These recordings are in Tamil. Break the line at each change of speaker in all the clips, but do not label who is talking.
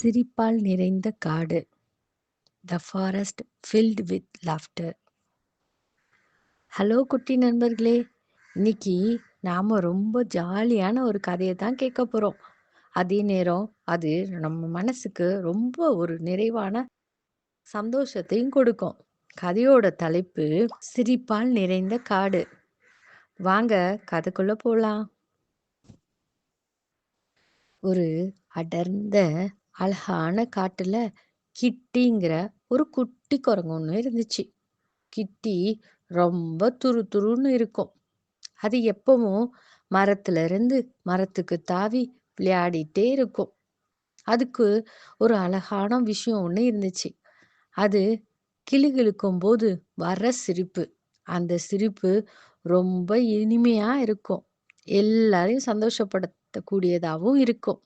சிரிப்பால் நிறைந்த காடு. The forest filled with laughter hello குட்டி நண்பர்களே. இன்னைக்கு நாம் ரொம்ப ஜாலியான ஒரு கதையை தான் கேட்க போகிறோம் அதே நேரம் அது நம்ம மனசுக்கு ரொம்ப ஒரு நிறைவான சந்தோஷத்தையும் கொடுக்கும். கதையோட தலைப்பு சிரிப்பால் நிறைந்த காடு. வாங்க கதைக்குள்ள போலாம். ஒரு அடர்ந்த அழகான காட்டுல கிட்டிங்கிற ஒரு குட்டி குரங்கு ஒன்று இருந்துச்சு. கிட்டி ரொம்ப துரு துருன்னு இருக்கும். அது எப்பவும் மரத்துல இருந்து மரத்துக்கு தாவி விளையாடிட்டே இருக்கும். அதுக்கு ஒரு அழகான விஷயம் ஒன்று இருந்துச்சு. அது கிளுகிழுக்கும் போது வர்ற சிரிப்பு. அந்த சிரிப்பு ரொம்ப இனிமையா இருக்கும். எல்லாரையும் சந்தோஷப்படுத்தக்கூடியதாகவும் இருக்கும்.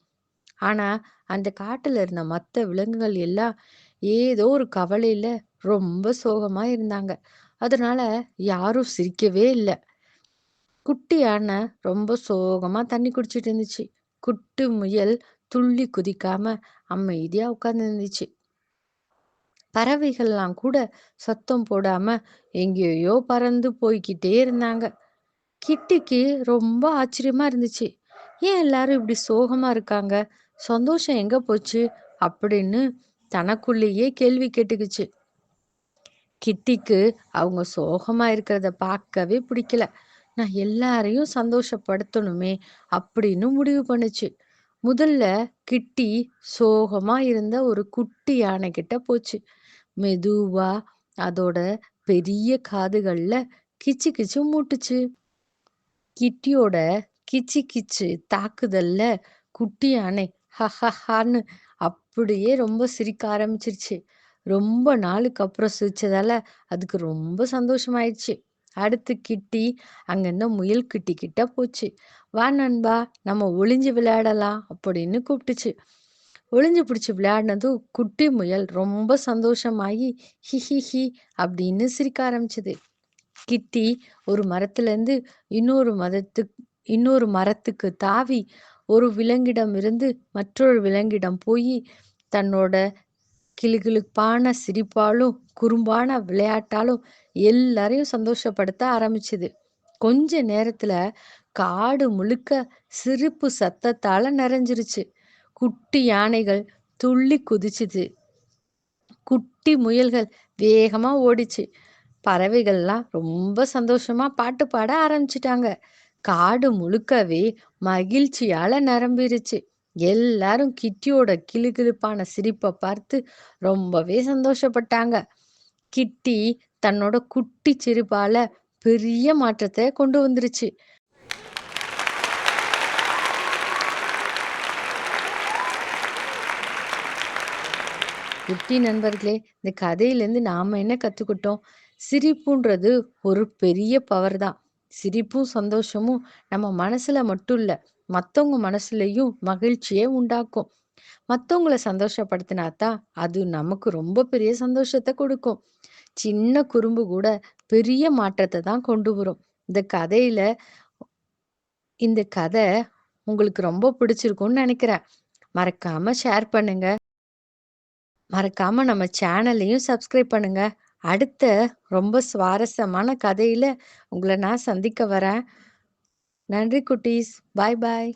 ஆனா அந்த காட்டுல இருந்த மத்த விலங்குகள் எல்லாம் ஏதோ ஒரு கவலையில ரொம்ப சோகமா இருந்தாங்க. அதனால யாரும் சிரிக்கவே இல்லை. குட்டி யானை ரொம்ப சோகமா தண்ணி குடிச்சிட்டு இருந்துச்சு. குட்டு முயல் துள்ளி குதிக்காம அமைதியா உட்கார்ந்து இருந்துச்சு. பறவைகள்லாம் கூட சத்தம் போடாம எங்கேயோ பறந்து போய்கிட்டே இருந்தாங்க. கிட்டிக்கு ரொம்ப ஆச்சரியமா இருந்துச்சு. ஏன் எல்லாரும் இப்படி சோகமா இருக்காங்க? சந்தோஷம் எங்க போச்சு? அப்படின்னு தனக்குள்ளேயே கேள்வி கேட்டுக்குச்சு. கிட்டிக்கு அவங்க சோகமா இருக்கிறத பார்க்கவே பிடிக்கல. நான் எல்லாரையும் சந்தோஷப்படுத்தணுமே அப்படின்னு முடிவு பண்ணுச்சு. முதல்ல கிட்டி சோகமா இருந்த ஒரு குட்டி யானை கிட்ட போச்சு. மெதுவா அதோட பெரிய காதுகள்ல கிச்சு கிச்சு மூட்டுச்சு. கிட்டியோட கிச்சு கிச்சு தாக்குதல்ல குட்டி யானை ஹஹஹான்னு அப்படியே ரொம்ப சிரிக்க ஆரம்பிச்சிருச்சு. ரொம்ப நாளுக்கு அப்புறம் சிரிச்சதால அதுக்கு ரொம்ப சந்தோஷமாயிடுச்சு. அடுத்து கிட்டி அங்கிருந்த முயல் கிட்டி கிட்ட போச்சு. வா நண்பா நம்ம ஒளிஞ்சு விளையாடலாம் அப்படின்னு கூப்பிட்டுச்சு. ஒளிஞ்சு பிடிச்சி விளையாடினதும் குட்டி முயல் ரொம்ப சந்தோஷமாயி ஹி ஹி ஹி அப்படின்னு சிரிக்க ஆரம்பிச்சது. கிட்டி ஒரு மரத்துல இருந்து இன்னொரு மதத்துக்கு இன்னொரு மரத்துக்கு தாவி ஒரு விலங்கிடம் இருந்து மற்றொரு விலங்கிடம் போய் தன்னோட கிளுகிளுப்பான சிரிப்பாலும் குறும்பான விளையாட்டாலும் எல்லாரையும் சந்தோஷப்படுத்த ஆரம்பிச்சுது. கொஞ்ச நேரத்துல காடு முழுக்க சிரிப்பு சத்தத்தால நிறைஞ்சிருச்சு. குட்டி யானைகள் துள்ளி குதிச்சுது. குட்டி முயல்கள் வேகமா ஓடிச்சு. பறவைகள்லாம் ரொம்ப சந்தோஷமா பாட்டு பாட ஆரம்பிச்சிட்டாங்க. காடு முழுக்கவே மகிழ்ச்சியால நிரம்பிருச்சு. எல்லாரும் கிட்டியோட கிளுகிழுப்பான சிரிப்பை பார்த்து ரொம்பவே சந்தோஷப்பட்டாங்க. கிட்டி தன்னோட குட்டி சிரிப்பால பெரிய மாற்றத்தை கொண்டு வந்துருச்சு. குட்டி நண்பர்களே இந்த கதையிலேருந்து நாம என்ன கத்துக்கிட்டோம்? சிரிப்புன்றது ஒரு பெரிய பவர் தான். சிரிப்பும் சந்தோஷமும் நம்ம மனசுல மட்டும் இல்ல மத்தவங்க மனசுலயும் மகிழ்ச்சியே உண்டாக்கும். மத்தவங்களை சந்தோஷப்படுத்தினாத்தான் அது நமக்கு ரொம்ப பெரிய சந்தோஷத்தை கொடுக்கும். சின்ன குறும்பு கூட பெரிய மாற்றத்தை தான் கொண்டு வரும். இந்த கதையில இந்த கதை உங்களுக்கு ரொம்ப பிடிச்சிருக்கும்னு நினைக்கிறேன். மறக்காம ஷேர் பண்ணுங்க. மறக்காம நம்ம சேனலையும் சப்ஸ்கிரைப் பண்ணுங்க. அடுத்த ரொம்ப சுவாரஸ்யமான கதையில உங்களை நான் சந்திக்க வரேன். நன்றி குட்டீஸ். பாய் பாய்.